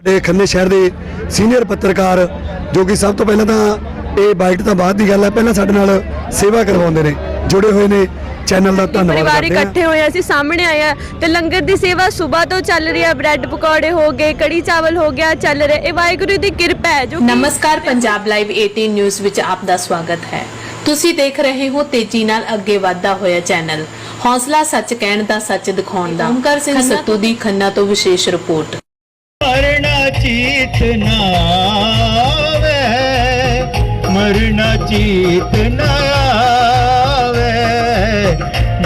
ਸਾਡੇ ਖੰਨੇ ਸ਼ਹਿਰ ਦੇ ਸੀਨੀਅਰ ਪੱਤਰਕਾਰ ਜੋ ਕਿ ਸਭ ਤੋਂ ਪਹਿਲਾਂ ਤਾਂ ਇਹ ਬਾਈਟ ਤਾਂ ਬਾਅਦ ਦੀ ਗੱਲ ਹੈ ਪਹਿਲਾਂ ਸਾਡੇ ਨਾਲ ਸੇਵਾ ਕਰਵਾਉਂਦੇ ਨੇ ਜੁੜੇ ਹੋਏ ਨੇ ਚੈਨਲ ਦਾ ਧੰਨਵਾਦ ਕਰਦੇ ਹਾਂ। ਇਕੱਠੇ ਹੋਏ ਅਸੀਂ ਸਾਹਮਣੇ ਆਏ ਆ ਤੇ ਲੰਗਰ ਦੀ ਸੇਵਾ ਸਵੇਰ ਤੋਂ ਚੱਲ ਰਹੀ ਹੈ ਬ੍ਰੈਡ ਪਕੌੜੇ ਹੋ ਗਏ ਕੜੀ ਚਾਵਲ ਹੋ ਗਿਆ ਚੱਲ ਰਿਹਾ ਇਹ ਵਾਹਿਗੁਰੂ ਦੀ ਕਿਰਪਾ ਹੈ ਜੋ ਨਮਸਕਾਰ ਪੰਜਾਬ ਲਾਈਵ 18 ਨਿਊਜ਼ ਵਿੱਚ ਆਪ ਦਾ ਸਵਾਗਤ ਹੈ। ਤੁਸੀਂ ਦੇਖ ਰਹੇ ਹੋ ਤੇਜ਼ੀ ਨਾਲ ਅੱਗੇ ਵਧਦਾ ਹੋਇਆ ਚੈਨਲ ਹੌਸਲਾ ਸੱਚ ਕਹਿਣ ਦਾ ਸੱਚ ਦਿਖਾਉਣ ਦਾ। ਓਮਕਾਰ ਸਿੰਘ ਸੱਤੂ ਦੀ ਖੰਨਾ ਤੋਂ ਵਿਸ਼ੇਸ਼ ਰਿਪੋਰਟ। ਚੀਤ ਨਾ ਆਵੇ, ਮਰਨਾ ਚੀਤ ਨਾ ਆਵੇ।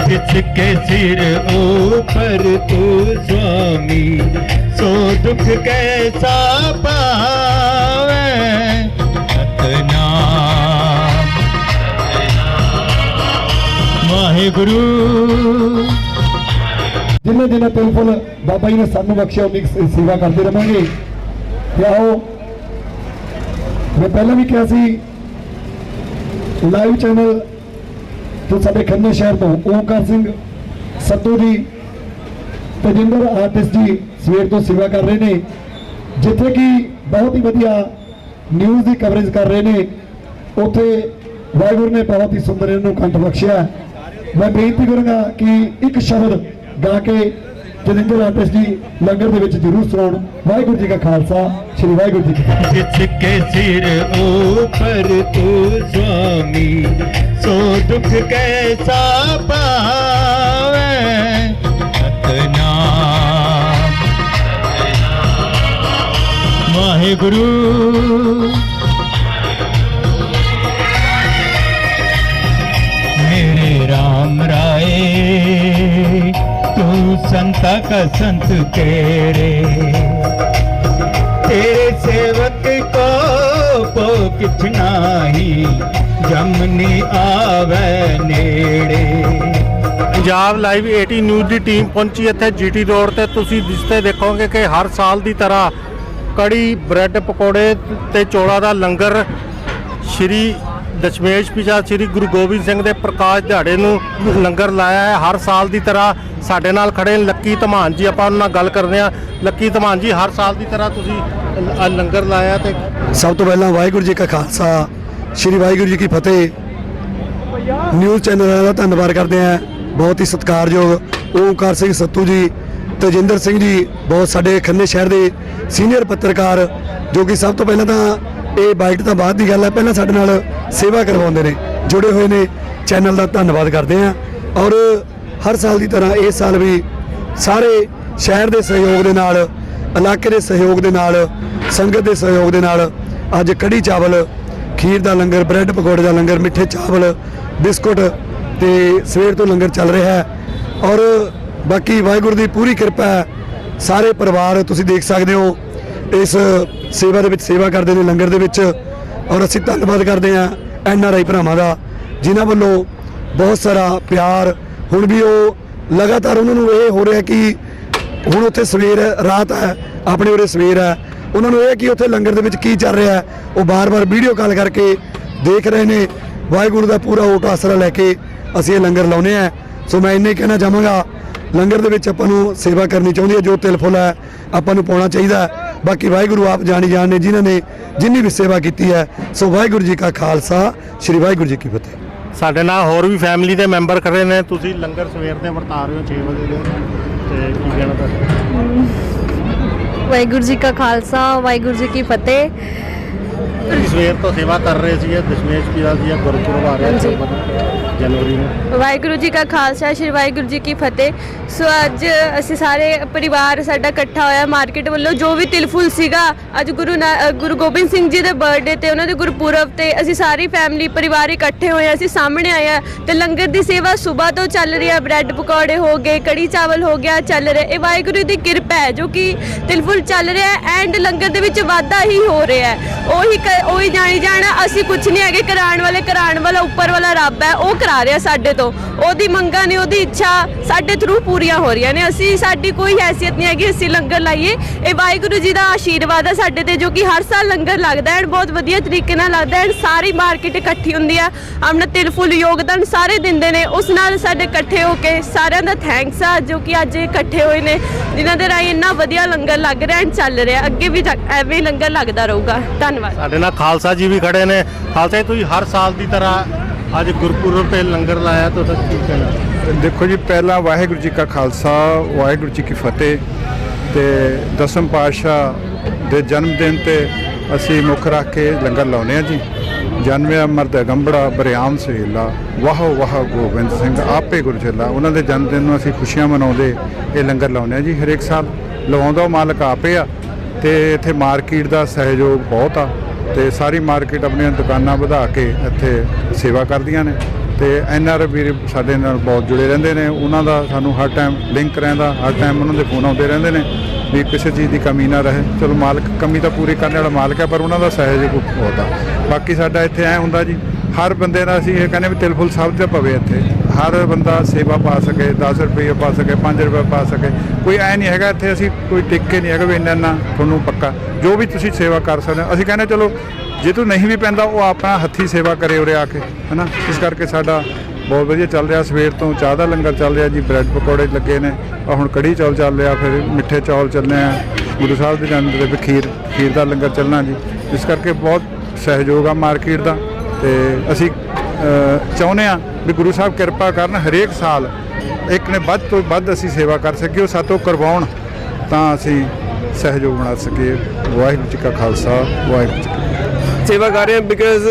ਜਿਸ ਕੇ ਸਿਰ ਉਪਰ ਤੂੰ ਸੁਆਮੀ ਸੋ ਦੁਖ ਕੈਸਾ ਪਾਵੇ? ਵਾਹਿਗੁਰੂ। ਜਿੰਨੇ ਜਿੰਨੇ ਤਿਲਫੁਲ ਬਾਬਾ ਜੀ ਨੇ ਸਾਨੂੰ ਬਖਸ਼ਿਆ, ਉਨੀ ਕੁ ਸੇਵਾ ਕਰਦੇ ਰਵਾਂਗੇ। ਤੇ ਆਓ ਮੈਂ ਪਹਿਲਾਂ ਵੀ ਕਿਹਾ ਸੀ ਲਾਈਵ ਚੈਨਲ ਤੋਂ ਸਾਡੇ ਖੰਨੇ ਸ਼ਹਿਰ ਤੋਂ ਓਮਕਾਰ ਸਿੰਘ ਸੱਤੂ ਦੀ ਤਜਿੰਦਰ ਆਰਟਿਸਟ ਜੀ ਸਵੇਰ ਤੋਂ ਸੇਵਾ ਕਰ ਰਹੇ ਨੇ, ਜਿੱਥੇ ਕਿ ਬਹੁਤ ਹੀ ਵਧੀਆ ਨਿਊਜ਼ ਦੀ ਕਵਰੇਜ ਕਰ ਰਹੇ ਨੇ, ਉੱਥੇ ਵਾਹਿਗੁਰੂ ਨੇ ਬਹੁਤ ਹੀ ਸੁੰਦਰ ਇਹਨਾਂ ਨੂੰ ਕੰਠ ਬਖਸ਼ਿਆ। ਮੈਂ ਬੇਨਤੀ ਕਰਾਂਗਾ ਕਿ ਇੱਕ ਸ਼ਬਦ ਗਾ ਕੇ ਜਤਿੰਦਰ ਆਰਟਿਸਟ ਜੀ ਲੰਗਰ ਦੇ ਵਿੱਚ ਜ਼ਰੂਰ ਸੁਣਾਉਣ। ਵਾਹਿਗੁਰੂ ਜੀ ਕਾ ਖਾਲਸਾ, ਸ੍ਰੀ ਵਾਹਿਗੁਰੂ ਜੀ ਕੀ ਫਤਿਹ। ਜਿਸਕੇ ਸਿਰ ਉਪਰ ਤੂੰ ਸੁਆਮੀ, ਸੋ ਦੁਖ ਕੈਸਾ ਪਾਵੇ? ਸਤਨਾਮ। ਵਾਹਿਗੁਰੂ। संता का संत तेरे तेरे सेवक को पो किछ नाही जमनी आवे नेड़े ਪੰਜਾਬ ਲਾਈਵ 18 ਨਿਊਜ਼ ਦੀ ਟੀਮ ਪਹੁੰਚੀ ਇੱਥੇ ਜੀਟੀ ਰੋਡ ਤੇ ਤੁਸੀਂ ਜਿਸਤੇ ਦੇਖੋਗੇ ਕਿ ਹਰ ਸਾਲ ਦੀ ਤਰ੍ਹਾਂ ਕੜੀ ਬ੍ਰੈਡ ਪਕੌੜੇ ਤੇ ਚੋਲਾ ਦਾ ਲੰਗਰ ਸ਼੍ਰੀ ਦਸ਼ਮੇਸ਼ ਪਿਤਾ ਸ਼੍ਰੀ ਗੁਰੂ ਗੋਬਿੰਦ ਸਿੰਘ ਦੇ ਪ੍ਰਕਾਸ਼ ਦਿਹਾੜੇ ਨੂੰ ਲੰਗਰ ਲਾਇਆ ਹੈ ਹਰ ਸਾਲ ਦੀ ਤਰ੍ਹਾਂ ਸਾਡੇ ਨਾਲ ਖੜੇ ਨੇ ਲੱਕੀ ਧਮਾਨ ਜੀ, ਆਪਾਂ ਉਹਨਾਂ ਨਾਲ ਗੱਲ ਕਰਦੇ ਹਾਂ। ਲੱਕੀ ਧਮਾਨ ਜੀ, ਹਰ ਸਾਲ ਦੀ ਤਰ੍ਹਾਂ ਤੁਸੀਂ ਲ- ਲੰਗਰ ਲਾਇਆ ਤੇ ਸਭ ਤੋਂ ਪਹਿਲਾਂ ਵਾਹਿਗੁਰੂ ਜੀ ਕਾ ਖਾਲਸਾ, ਸ੍ਰੀ ਵਾਹਿਗੁਰੂ ਜੀ ਕੀ ਫਤਿਹ। ਨਿਊਜ਼ ਚੈਨਲ ਦਾ ਧੰਨਵਾਦ ਕਰਦੇ ਹਾਂ। ਬਹੁਤ ਹੀ ਸਤਿਕਾਰਯੋਗ ਓਮਕਾਰ ਸਿੰਘ ਸੱਤੂ ਜੀ, ਤੇਜਿੰਦਰ ਸਿੰਘ ਜੀ, ਬਹੁਤ ਸਾਡੇ ਖੰਨੇ ਸ਼ਹਿਰ ਦੇ ਸੀਨੀਅਰ ਪੱਤਰਕਾਰ, ਜੋ ਕਿ ਸਭ ਤੋਂ ਪਹਿਲਾਂ ਤਾਂ ਇਹ ਬਾਈਟ ਤਾਂ ਬਾਅਦ ਦੀ ਗੱਲ ਹੈ, ਪਹਿਲਾਂ ਸਾਡੇ ਨਾਲ ਸੇਵਾ ਕਰਵਾਉਂਦੇ ਨੇ, ਜੁੜੇ ਹੋਏ ਨੇ। ਚੈਨਲ ਦਾ ਧੰਨਵਾਦ ਕਰਦੇ ਹਾਂ। ਔਰ ਹਰ ਸਾਲ ਦੀ ਤਰ੍ਹਾਂ ਇਸ ਸਾਲ ਵੀ ਸਾਰੇ ਸ਼ਹਿਰ ਦੇ ਸਹਿਯੋਗ ਦੇ ਨਾਲ, ਇਲਾਕੇ ਦੇ ਸਹਿਯੋਗ ਦੇ ਨਾਲ, ਸੰਗਤ ਦੇ ਸਹਿਯੋਗ ਦੇ ਨਾਲ ਅੱਜ ਕੜੀ ਚਾਵਲ, ਖੀਰ ਦਾ ਲੰਗਰ, ਬ੍ਰੈਡ ਪਕੌੜੇ ਦਾ ਲੰਗਰ, ਮਿੱਠੇ ਚਾਵਲ, ਬਿਸਕੁਟ ਤੇ ਸਵੇਰ ਤੋਂ ਲੰਗਰ ਚੱਲ ਰਿਹਾ ਹੈ। ਔਰ ਬਾਕੀ ਵਾਹਿਗੁਰੂ ਦੀ ਪੂਰੀ ਕਿਰਪਾ ਹੈ, ਸਾਰੇ ਪਰਿਵਾਰ ਤੁਸੀਂ ਦੇਖ ਸਕਦੇ ਹੋ, ਇਸ ਸੇਵਾ ਦੇ ਵਿੱਚ ਸੇਵਾ ਕਰਦੇ ਨੇ, ਲੰਗਰ ਦੇ ਵਿੱਚ। ਔਰ ਅਸੀਂ ਧੰਨਵਾਦ ਕਰਦੇ ਹਾਂ ਐਨ ਆਰ ਆਈ ਭਰਾਵਾਂ ਦਾ, ਜਿਨ੍ਹਾਂ ਵੱਲੋਂ ਬਹੁਤ ਸਾਰਾ ਪਿਆਰ ਹੁਣ ਵੀ ਉਹ ਲਗਾਤਾਰ ਉਹਨਾਂ ਨੂੰ ਇਹ ਹੋ ਰਿਹਾ ਕਿ ਹੁਣ ਉੱਥੇ ਸਵੇਰ ਰਾਤ ਹੈ, ਆਪਣੇ ਉਰੇ ਸਵੇਰ ਹੈ। ਉਹਨਾਂ ਨੂੰ ਇਹ ਕਿ ਉੱਥੇ ਲੰਗਰ ਦੇ ਵਿੱਚ ਕੀ ਚੱਲ ਰਿਹਾ ਉਹ ਬਾਰ-ਬਾਰ ਵੀਡੀਓ ਕਾਲ ਕਰਕੇ ਦੇਖ ਰਹੇ ਨੇ। ਵਾਹਿਗੁਰੂ ਦਾ ਪੂਰਾ ਓਟ ਆਸਰਾ ਲੈ ਕੇ ਅਸੀਂ ਇਹ ਲੰਗਰ ਲਾਉਨੇ ਆ ਸੋ ਮੈਂ ਇੰਨੇ ਕਹਿਣਾ ਚਾਹਾਂਗਾ, ਲੰਗਰ ਦੇ ਵਿੱਚ ਆਪਾਂ ਨੂੰ ਸੇਵਾ ਕਰਨੀ ਚਾਹੁੰਦੀ ਹੈ, ਜੋ ਤਿਲ ਫੁੱਲ ਹੈ, ਆਪਾਂ ਨੂੰ ਪਾਉਣਾ ਚਾਹੀਦਾ ਬਾਕੀ ਵਾਹਿਗੁਰੂ ਆਪ ਜਾਣੀ ਜਾਣ ਨੇ ਜਿਨ੍ਹਾਂ ਨੇ ਜਿੰਨੀ ਵੀ ਸੇਵਾ ਕੀਤੀ ਹੈ, ਸੋ ਵਾਹਿਗੁਰੂ ਜੀ ਕਾ ਖਾਲਸਾ, ਸ੍ਰੀ ਵਾਹਿਗੁਰੂ ਜੀ ਕੀ ਫਤਿਹ। ਸਾਡੇ ਨਾਲ ਹੋਰ ਵੀ ਫੈਮਿਲੀ ਦੇ ਮੈਂਬਰ ਖੜੇ ਨੇ। ਤੁਸੀਂ ਲੰਗਰ ਸਵੇਰ ਦੇ ਵਰਤਾ ਰਹੇ ਹੋ 6 ਵਜੇ ਦੇ। ਤੇ ਕੀ ਕਹਿਣਾ ਤੁਹਾਡਾ? ਵਾਹਿਗੁਰੂ ਜੀ ਕਾ ਖਾਲਸਾ, ਵਾਹਿਗੁਰੂ ਜੀ ਕੀ ਫਤਿਹ। ਸਵੇਰ ਤੋਂ ਸੇਵਾ ਕਰ ਰਹੇ ਸੀ ਦਸ਼ਮੇਸ਼ ਪੀਰਾ ਦੀ ਗੁਰਪੁਰਬ ਆ ਰਿਹਾ। 14 ਜਨਵਰੀ ਨੂੰ। ਵਾਹਿਗੁਰੂ ਜੀ ਕਾ ਖਾਲਸਾ ਸ਼੍ਰੀ ਵਾਹਿਗੁਰੂ ਜੀ ਕੀ ਫਤਿਹ। ਸੋ ਅੱਜ ਅਸੀਂ ਸਾਰੇ ਪਰਿਵਾਰ ਸਾਡਾ ਇਕੱਠਾ ਹੋਇਆ ਮਾਰਕੀਟ ਵੱਲੋਂ ਜੋ ਵੀ ਤਿਲਫੁਲ ਸੀਗਾ ਅੱਜ ਗੁਰੂ ਗੁਰੂ ਗੋਬਿੰਦ ਸਿੰਘ ਜੀ ਦੇ ਬਰਥਡੇ ਤੇ ਉਹਨਾਂ ਦੇ ਗੁਰਪੁਰਬ ਤੇ ਅਸੀਂ ਸਾਰੀ ਫੈਮਿਲੀ ਪਰਿਵਾਰ ਇਕੱਠੇ ਹੋਏ ਅਸੀਂ ਸਾਹਮਣੇ ਆਏ ਹਾਂ ਤੇ ਲੰਗਰ ਦੀ ਸੇਵਾ ਸਵੇਰ ਤੋਂ ਚੱਲ ਰਹੀ ਹੈ ਬ੍ਰੈਡ ਪਕੌੜੇ ਹੋ ਗਏ ਕੜੀ ਚਾਵਲ ਹੋ ਗਿਆ ਚੱਲ ਰਿਹਾ। ਇਹ ਵਾਹਿਗੁਰੂ ਦੀ ਕਿਰਪਾ ਹੈ ਜੋ ਕਿ ਤਿਲਫੁਲ ਚੱਲ ਰਿਹਾ ਐਂਡ ਲੰਗਰ ਦੇ ਵਿੱਚ ਵਾਧਾ ਹੀ ਹੋ ਰਿਹਾ ਹੈ। ਉਹੀ ਕਰ ਉਹੀ ਜਾਣੀ ਜਾਣਾ, ਅਸੀਂ ਕੁਝ ਨਹੀਂ ਹੈਗੇ, ਕਰਾਉਣ ਵਾਲੇ ਕਰਾਉਣ ਵਾਲਾ, ਉੱਪਰ ਵਾਲਾ ਰੱਬ ਹੈ, ਉਹ ਕਰਾ ਰਿਹਾ ਸਾਡੇ ਤੋਂ। ਉਹਦੀ ਮੰਗਾਂ ਨੇ, ਉਹਦੀ ਇੱਛਾ ਸਾਡੇ ਥਰੂ ਪੂਰੀਆਂ ਹੋ ਰਹੀਆਂ ਨੇ। ਅਸੀਂ, ਸਾਡੀ ਕੋਈ ਹੈਸੀਅਤ ਨਹੀਂ ਹੈਗੀ, ਅਸੀਂ ਲੰਗਰ ਲਾਈਏ। ਇਹ ਵਾਹਿਗੁਰੂ ਜੀ ਦਾ ਆਸ਼ੀਰਵਾਦ ਹੈ ਸਾਡੇ ਤੇ, ਜੋ ਕਿ ਹਰ ਸਾਲ ਲੰਗਰ ਲੱਗਦਾ ਹੈ, and ਬਹੁਤ ਵਧੀਆ ਤਰੀਕੇ ਨਾਲ ਲੱਗਦਾ ਹੈ, and ਸਾਰੀ ਮਾਰਕੀਟ ਇਕੱਠੀ ਹੁੰਦੀ ਆ ਆਪਣਾ ਤਿਲ, ਫੁੱਲ, ਯੋਗਦਾਨ ਸਾਰੇ ਦਿੰਦੇ ਨੇ। ਉਸ ਨਾਲ ਸਾਡੇ ਇਕੱਠੇ ਹੋ ਕੇ ਸਾਰਿਆਂ ਦਾ ਥੈਂਕਸ ਆ, ਜੋ ਕਿ ਅੱਜ ਇਕੱਠੇ ਹੋਏ ਨੇ, ਜਿਨ੍ਹਾਂ ਦੇ ਰਾਹੀਂ ਇੰਨਾ ਵਧੀਆ ਲੰਗਰ ਲੱਗ ਰਿਹਾ ਐਂਡ ਚੱਲ ਰਿਹਾ ਅੱਗੇ ਵੀ ਜਾ ਐਵੇਂ ਹੀ ਲੰਗਰ ਲੱਗਦਾ ਰਹੂਗਾ। ਧੰਨਵਾਦ। ਸਾਡੇ ਨਾਲ ਖਾਲਸਾ ਜੀ ਵੀ ਖੜੇ ਨੇ। ਖਾਲਸਾ ਜੀ, ਤੁਸੀਂ ਹਰ ਸਾਲ ਦੀ ਤਰ੍ਹਾਂ ਅੱਜ ਗੁਰਪੁਰਬ ਤੇ ਲੰਗਰ ਲਾਇਆ, ਤਾਂ ਤੁਸੀਂ ਕੀ ਕਹਿਣਾ? ਦੇਖੋ ਜੀ, ਪਹਿਲਾਂ ਵਾਹਿਗੁਰੂ ਜੀ ਕਾ ਖਾਲਸਾ, ਵਾਹਿਗੁਰੂ ਜੀ ਕੀ ਫਤਿਹ ਤੇ ਦਸਮ ਪਾਤਸ਼ਾਹ ਦੇ ਜਨਮ ਦਿਨ ਤੇ ਅਸੀਂ ਮੁੱਖ ਰੱਖ ਕੇ ਲੰਗਰ ਲਾਉਨੇ ਆ ਜੀ। ਜਨਮਿਆ ਮਰਦ ਗੰਬੜਾ, ਬਰਿਆਮ ਸਹੇਲਾ, ਵਾਹ ਵਾਹ ਗੋਬਿੰਦ ਸਿੰਘ, ਆਪੇ ਗੁਰਜਲਾ ਉਹਨਾਂ ਦੇ ਜਨਮ ਦਿਨ ਨੂੰ ਅਸੀਂ ਖੁਸ਼ੀਆਂ ਮਨਾਉਂਦੇ ਇਹ ਲੰਗਰ ਲਾਉਨੇ ਆ ਜੀ ਹਰੇਕ ਸਾਲ। ਲਵਾਉਂਦਾ ਉਹ ਮਾਲਕ ਆਪੇ ਆ ਤੇ ਇੱਥੇ ਮਾਰਕੀਟ ਦਾ ਸਹਿਯੋਗ ਬਹੁਤ ਆ। ਤੇ ਸਾਰੀ ਮਾਰਕੀਟ ਆਪਣੀਆਂ ਦੁਕਾਨਾਂ ਵਧਾ ਕੇ ਇੱਥੇ ਸੇਵਾ ਕਰਦੀਆਂ ਨੇ ਤੇ ਐਨ ਆਰ ਵੀਰ ਸਾਡੇ ਨਾਲ ਬਹੁਤ ਜੁੜੇ ਰਹਿੰਦੇ ਨੇ। ਉਹਨਾਂ ਦਾ ਸਾਨੂੰ ਹਰ ਟਾਈਮ ਲਿੰਕ ਰਹਿੰਦਾ, ਹਰ ਟਾਈਮ ਉਹਨਾਂ ਦੇ ਫੋਨ ਆਉਂਦੇ ਰਹਿੰਦੇ ਨੇ ਵੀ ਕਿਸੇ ਚੀਜ਼ ਦੀ ਕਮੀ ਨਾ ਰਹੇ। ਚਲੋ ਮਾਲਕ ਕਮੀ ਤਾਂ ਪੂਰੀ ਕਰਨ ਵਾਲਾ ਮਾਲਕ ਹੈ, ਪਰ ਉਹਨਾਂ ਦਾ ਸਹਿਯੋਗ ਬਹੁਤ ਆ। ਬਾਕੀ ਸਾਡਾ ਇੱਥੇ ਐ ਹੁੰਦਾ ਜੀ, ਹਰ ਬੰਦੇ ਦਾ ਅਸੀਂ ਇਹ ਕਹਿੰਦੇ ਵੀ ਤਿਲਫੁਲ ਸਭ ਤੇ ਪਵੇ ਇੱਥੇ। ਹਰ ਬੰਦਾ ਸੇਵਾ ਪਾ ਸਕੇ 10 ਰੁਪਏ ਪਾ ਸਕੇ 5 ਰੁਪਏ ਪਾ ਸਕੇ। ਕੋਈ ਐ ਨਹੀਂ ਹੈਗਾ ਇੱਥੇ ਅਸੀਂ ਕੋਈ ਟਿੱਕ ਨਹੀਂ ਹੈਗਾ ਵੀ ਇੰਨਾ ਇੰਨਾ ਤੁਹਾਨੂੰ ਪੱਕਾ। ਜੋ ਵੀ ਤੁਸੀਂ ਸੇਵਾ ਕਰ ਸਕਦੇ ਹੋ। ਅਸੀਂ ਕਹਿੰਦੇ ਚਲੋ, ਜੇ ਤੂੰ ਨਹੀਂ ਵੀ ਪੈਂਦਾ, ਉਹ ਆਪਣਾ ਹੱਥੀ ਸੇਵਾ ਕਰੇ ਉਰੇ ਆ ਕੇ, ਹਨਾ? ਇਸ ਕਰਕੇ ਸਾਡਾ ਬਹੁਤ ਵਧੀਆ ਚੱਲ ਰਿਹਾ। ਸਵੇਰ ਤੋਂ ਚਾਹ ਦਾ ਲੰਗਰ ਚੱਲ ਰਿਹਾ ਜੀ, ਬ੍ਰੈਡ ਪਕੌੜੇ ਲੱਗੇ ਨੇ। ਆ ਹੁਣ ਕੜੀ ਚੌਲ ਚੱਲ ਰਿਹਾ, ਫਿਰ ਮਿੱਠੇ ਚੌਲ ਚੱਲਨੇ ਆ। ਗੁਰੂ ਸਾਹਿਬ ਦੇ ਜਨਮ ਦੇ ਖੀਰ ਖੀਰ ਦਾ ਲੰਗਰ ਚੱਲਣਾ ਜੀ। ਇਸ ਕਰਕੇ ਬਹੁਤ ਸਹਿਯੋਗ ਆ ਮਾਰਕੀਟ ਦਾ ਤੇ ਅਸੀਂ ਚਾਹੁੰਦੇ ਆ ਵੀ ਗੁਰੂ ਸਾਹਿਬ ਕਿਰਪਾ ਕਰਨ ਹਰੇਕ ਸਾਲ ਇੱਕ ਨੇ ਵੱਧ ਤੋਂ ਵੱਧ ਅਸੀਂ ਸੇਵਾ ਕਰ ਸਕੀਏ, ਉਹ ਸਾਤੋਂ ਕਰਵਾਉਣ, ਤਾਂ ਅਸੀਂ ਸਹਿਯੋਗ ਬਣਾ ਸਕੀਏ। ਵਾਹਿਗੁਰੂ ਜੀ ਕਾ ਖਾਲਸਾ, ਵਾਹਿਗੁਰੂ ਜੀ ਕੀ ਸੇਵਾ ਕਰ ਰਹੇ ਹਾਂ ਬਿਕਾਜ਼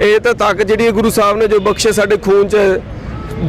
ਇਹ ਤਾਂ ਤਾਕਤ ਜਿਹੜੀ ਹੈ ਗੁਰੂ ਸਾਹਿਬ ਨੇ ਜੋ ਬਖਸ਼ੇ ਸਾਡੇ ਖੂਨ 'ਚ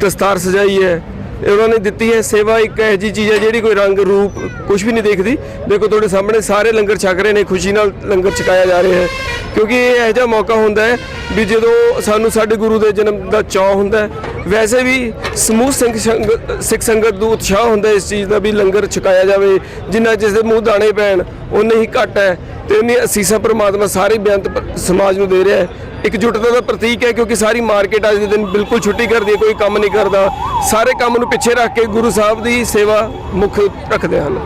ਦਸਤਾਰ ਸਜਾਈ ਹੈ। ਉਹਨਾਂ ਨੇ ਦਿੱਤੀ ਹੈ ਸੇਵਾ, ਇੱਕ ਇਹੋ ਜਿਹੀ ਚੀਜ਼ ਹੈ ਜਿਹੜੀ ਕੋਈ ਰੰਗ, ਰੂਪ ਕੁਝ ਵੀ ਨਹੀਂ ਦੇਖਦੀ। ਦੇਖੋ, ਤੁਹਾਡੇ ਸਾਹਮਣੇ ਸਾਰੇ ਲੰਗਰ ਛਕ ਰਹੇ ਨੇ, ਖੁਸ਼ੀ ਨਾਲ ਲੰਗਰ ਛਕਾਇਆ ਜਾ ਰਿਹਾ ਹੈ। ਕਿਉਂਕਿ ਇਹ ਇਹੋ ਜਿਹਾ ਮੌਕਾ ਹੁੰਦਾ ਹੈ ਵੀ ਜਦੋਂ ਸਾਨੂੰ ਸਾਡੇ ਗੁਰੂ ਦੇ ਜਨਮ ਦਾ ਚਾਅ ਹੁੰਦਾ ਹੈ, ਵੈਸੇ ਵੀ ਸਮੂਹ ਸਿੰਘ ਸੰਗ- ਸਿੱਖ ਸੰਗਤ ਨੂੰ ਉਤਸ਼ਾਹ ਹੁੰਦਾ ਇਸ ਚੀਜ਼ ਦਾ ਵੀ ਲੰਗਰ ਛਕਾਇਆ ਜਾਵੇ। ਜਿੰਨਾ ਜਿਸ ਦੇ ਮੂੰਹ ਦਾਣੇ ਪੈਣ ਉਨੇ ਹੀ ਘੱਟ ਹੈ। ਤੇ ਉਹਨੇ ਅਸੀਸਾਂ ਪ੍ਰਮਾਤਮਾ ਸਾਰੇ ਬੇਅੰਤ ਸਮਾਜ ਨੂੰ ਦੇ ਰਿਹਾ ਹੈ। ਇਕਜੁੱਟਤਾ ਦਾ ਪ੍ਰਤੀਕ ਹੈ ਕਿਉਂਕਿ ਸਾਰੀ ਮਾਰਕੀਟ ਅੱਜ ਦੇ ਦਿਨ ਬਿਲਕੁਲ ਛੁੱਟੀ ਕਰਦੀ ਹੈ, ਕੋਈ ਕੰਮ ਨਹੀਂ ਕਰਦਾ। ਸਾਰੇ ਕੰਮ ਨੂੰ ਪਿੱਛੇ ਰੱਖ ਕੇ ਗੁਰੂ ਸਾਹਿਬ ਦੀ ਸੇਵਾ ਮੁੱਖ ਰੱਖਦੇ ਹਨ।